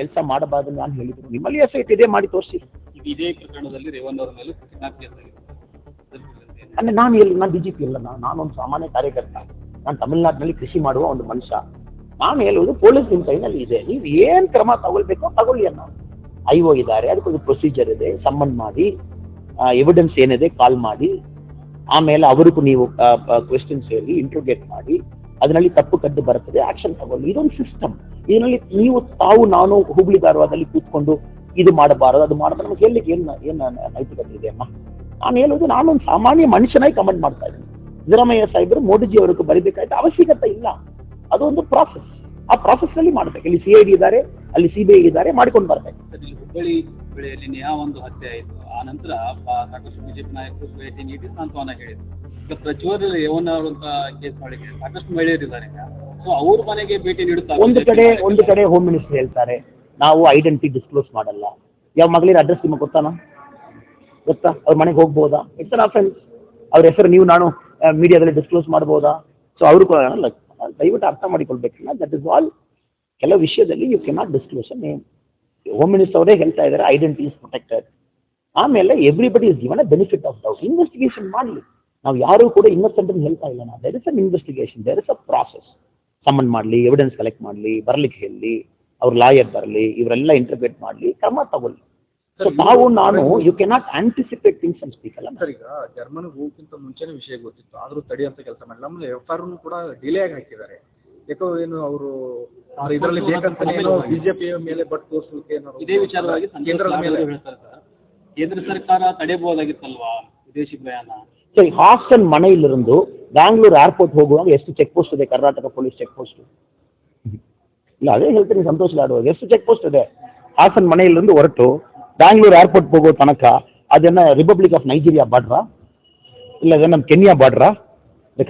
ಕೆಲಸ ಮಾಡಬಾರ್ದು ನಾನು ಹೇಳಿದ್ರು ನಿಮ್ಮಲ್ಲಿ ಎಸ್ ಐ ಇದೇ ಮಾಡಿ ತೋರಿಸಿ. ಇದೇ ಪ್ರಕರಣದಲ್ಲಿ ರೇವಣ್ಣ ಅವರ ಮೇಲೆ ಅದ್ರ ನಾನು ಎಲ್ಲಿ ನಾನು ಡಿ ಜಿ ಪಿ ಅಲ್ಲ ನಾನು ನಾನೊಂದು ಸಾಮಾನ್ಯ ಕಾರ್ಯಕರ್ತ. ನಾನು ತಮಿಳ್ನಾಡಿನಲ್ಲಿ ಕೃಷಿ ಮಾಡುವ ಒಂದು ಮನುಷ್ಯ. ನಾನು ಹೇಳುವುದು ಪೊಲೀಸ್ ನಿಮ್ಮ ಕೈನಲ್ಲಿ ಇದೆ. ನೀವು ಏನು ಕ್ರಮ ತಗೊಳ್ಬೇಕೋ ತಗೊಳ್ಳಿ ಅನ್ನೋ ಐ ಒ ಇದ್ದಾರೆ ಅದಕ್ಕೊಂದು ಪ್ರೊಸೀಜರ್ ಇದೆ. ಸಮ್ಮನ್ ಮಾಡಿ ಎವಿಡೆನ್ಸ್ ಏನಿದೆ ಕಾಲ್ ಮಾಡಿ. ಆಮೇಲೆ ಅವರಿಗೂ ನೀವು ಕ್ವೆಶನ್ಸ್ ಹೇಳಿ ಇಂಟ್ರೋಗೇಟ್ ಮಾಡಿ. ಅದರಲ್ಲಿ ತಪ್ಪು ಕದ್ದು ಬರುತ್ತದೆ ಆಕ್ಷನ್ ತಗೊಳ್ಳಿ ಇದೊಂದು ಸಿಸ್ಟಮ್ ಇದರಲ್ಲಿ ನೀವು, ತಾವು, ನಾನು ಹುಬ್ಳಿ ಧಾರವಾಡದಲ್ಲಿ ಕೂತ್ಕೊಂಡು ಇದು ಮಾಡಬಾರದು, ಅದು ಮಾಡಬಾರದು. ನಮಗೆ ಹೇಳಲಿಕ್ಕೆ ಏನು ಏನು ನೈತಿಕತೆ ಇದೆ ಅಮ್ಮ? ನಾನು ಹೇಳೋದು ನಾನೊಂದು ಸಾಮಾನ್ಯ ಮನುಷ್ಯನಾಗಿ ಕಮೆಂಟ್ ಮಾಡ್ತಾ ಇದ್ದೀನಿ. ಸಿದ್ದರಾಮಯ್ಯ ಸಾಹೇಬರು ಮೋದಿಜಿ ಅವರಿಗೆ ಬರೀಬೇಕಾಯ್ತು ಅವಶ್ಯಕತೆ ಇಲ್ಲ. ಅದೊಂದು ಪ್ರಾಸೆಸ್ ಆ ಪ್ರಾಸೆಸ್ನಲ್ಲಿ ಮಾಡ್ಬೇಕು. ಇಲ್ಲಿ ಸಿ ಡಿ ಇದ್ದಾರೆ, ಅಲ್ಲಿ ಸಿ ಬಿ ಐ ಇದ್ದಾರೆ, ಮಾಡ್ಕೊಂಡು ಬರ್ಬೇಕು. ಹುಬ್ಬಳ್ಳಿ ಹುಬ್ಬಳ್ಳಿಯಲ್ಲಿ ಯಾವ ಒಂದು ಹತ್ಯೆ ಆಯಿತು. ಆ ನಂತರ ಸಾಕಷ್ಟು ಬಿಜೆಪಿ ನಾಯಕರು ಭೇಟಿ ನೀಡಿ ಸಾಂತ್ವನ ಹೇಳಿದ್ರು. ಈಗ ಪ್ರಜ್ವಲ್ ಕೇಸ್ ಮಾಡಿದ್ರೆ ಸಾಕಷ್ಟು ಮಹಿಳೆಯರಿದ್ದಾರೆ ಸೊ ಅವ್ರ ಮನೆಗೆ ಭೇಟಿ ನೀಡುತ್ತಾರೆ ಒಂದು ಕಡೆ ಒಂದು ಕಡೆ ಹೋಮ್ ಮಿನಿಸ್ಟರ್ ಹೇಳ್ತಾರೆ ನಾವು ಐಡೆಂಟಿಟಿ ಡಿಸ್ಕ್ಲೋಸ್ ಮಾಡಲ್ಲ. ಯಾವ ಮಗಳಿರ ಅಡ್ರೆಸ್ ನಿಮಗೆ ಗೊತ್ತಾನ? ಗೊತ್ತಾ? ಅವ್ರ ಮನೆಗೆ ಹೋಗ್ಬೋದಾ? ಇಟ್ಸ್ ಅನ್ ಆಫೆನ್ಸ್ ಅವ್ರ ಹೆಸರು ನೀವು ನಾನು ಮೀಡಿಯಾದಲ್ಲಿ ಡಿಸ್ಕ್ಲೋಸ್ ಮಾಡ್ಬೋದಾ? ಸೊ ಅವರು ಕೂಡ ದಯವಿಟ್ಟು ಅರ್ಥ ಮಾಡಿಕೊಳ್ಬೇಕಲ್ಲ. ದಟ್ ಇಸ್ ಆಲ್ ಕೆಲವು ವಿಷಯದಲ್ಲಿ you cannot disclose name home minister ಅವರೇ ಹೇಳ್ತಾ ಇದ್ದಾರೆ ಐಡೆಂಟಿಟಿ ಇಸ್ ಪ್ರೊಟೆಕ್ಟೆಡ್ ಆಮೇಲೆ everybody is given a benefit of doubt investigation ಮಾಡಲಿ. ನಾವು ಯಾರೂ ಕೂಡ ಇನ್ನೊಸೆಂಟ್ ಅಂತ ಹೇಳ್ತಾ ಇಲ್ಲ ನಾವು. There is an investigation there is a process summon ಮಾಡಲಿ ಎವಿಡೆನ್ಸ್ ಕಲೆಕ್ಟ್ ಮಾಡಲಿ ಬರ್ಲಿಕ್ಕೆ ಹೇಳಿ ಅವ್ರ ಲಾಯರ್ ಬರಲಿ ಇವರೆಲ್ಲ ಇಂಟರ್ಪ್ರೇಟ್ ಮಾಡಲಿ ಕ್ರಮ ತಗೊಳ್ಳಿ. ಸೊ ನಾವು ನಾನು ಯು ಕೆನಾಟ್ ಆಂಟಿಸಿಪೇಟ್ ಥಿಂಗ್ಸ್ ಅಂತ ಸ್ಪೀಕ್ ಅಲ್ಲ ಸರ್ ಈಗ ಜರ್ಮನಿಗೆ ಹೋಗಕ್ಕಿಂತ ಮುಂಚೆನೇ ವಿಷಯ ಗೊತ್ತಿತ್ತು. ಆದರೂ ತಡಿ ಅಂತ ಕೆಲಸ ಮಾಡಿ ನಮ್ಮ ಎಫ್ ಆರ್ ಕೂಡ ಡಿಲೇ ಆಗಿ ಹಾಕಿದ್ದಾರೆ. ಯಾಕೋ ಏನು ಅವರು ಇದರಲ್ಲಿ ಬೇಕಂತಾನೆ ಏನೋ ಬಿಜೆಪಿ ಮೇಲೆ ಬಟ್ ತೋರಿಸಲಿಕ್ಕೆ ಇದೇ ವಿಚಾರವಾಗಿ ಕೇಂದ್ರದ ಮೇಲೆ. ಅವರು ಹೇಳ್ತಾರೆ ಸರ್ ಕೇಂದ್ರ ಸರ್ಕಾರ ತಡೆಯಬಹುದಾಗಿತ್ತಲ್ವಾ? ವಿದೇಶಿ ಪ್ರಯಾಣ? ಸೊ ಈ ಹಾಸನ್ ಮನೆಯಲ್ಲಿருந்து ಬ್ಯಾಂಗ್ಳೂರ್ ಏರ್ಪೋರ್ಟ್ ಹೋಗುವಾಗ ಎಷ್ಟು ಚೆಕ್ ಪೋಸ್ಟ್ ಇದೆ? ಕರ್ನಾಟಕ ಪೊಲೀಸ್ ಚೆಕ್ ಪೋಸ್ಟ್ ಇಲ್ಲ, ಅದೇ ಹೇಳ್ತೀನಿ, ಸಂತೋಷ್ ಲಾಡುವಾಗ ಎಷ್ಟು ಚೆಕ್ ಪೋಸ್ಟ್ ಇದೆ? ಹಾಸನ್ ಮನೆಯಲ್ಲಿருந்து ಹೊರಟು ಬ್ಯಾಂಗ್ಳೂರ್ ಏರ್ಪೋರ್ಟ್ ಹೋಗೋ ತನಕ ಅದನ್ನು ರಿಪಬ್ಲಿಕ್ ಆಫ್ ನೈಜೀರಿಯಾ ಬಾರ್ಡ್ರಾ ಇಲ್ಲ, ಅದೇ ನಮ್ಮ ಕೆನ್ಯಾ ಬಾರ್ಡ್ರಾ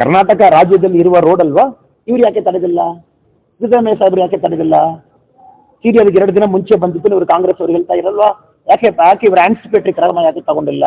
ಕರ್ನಾಟಕ ರಾಜ್ಯದಲ್ಲಿ ಇರುವ ರೋಡ್ ಅಲ್ವಾ? ಇವ್ರು ಯಾಕೆ ತಡೆದಿಲ್ಲ? ಸಿದ್ದರಾಮಯ್ಯ ಸಾಹೇಬ್ರು ಯಾಕೆ ತಡೆದಿಲ್ಲ? ಸೀರಿಯಲ್ಗೆ ಎರಡು ದಿನ ಮುಂಚೆ ಬಂದಿದ್ದು ಇವರು ಕಾಂಗ್ರೆಸ್ ಅವ್ರು ಹೇಳ್ತಾ ಇರಲ್ವಾ? ಯಾಕೆ ಯಾಕೆ ಇವರು ಆ್ಯಂಟಿಸಿಪೇಟರಿ ಕ್ರಮ ಯಾಕೆ ತಗೊಂಡಿಲ್ಲ?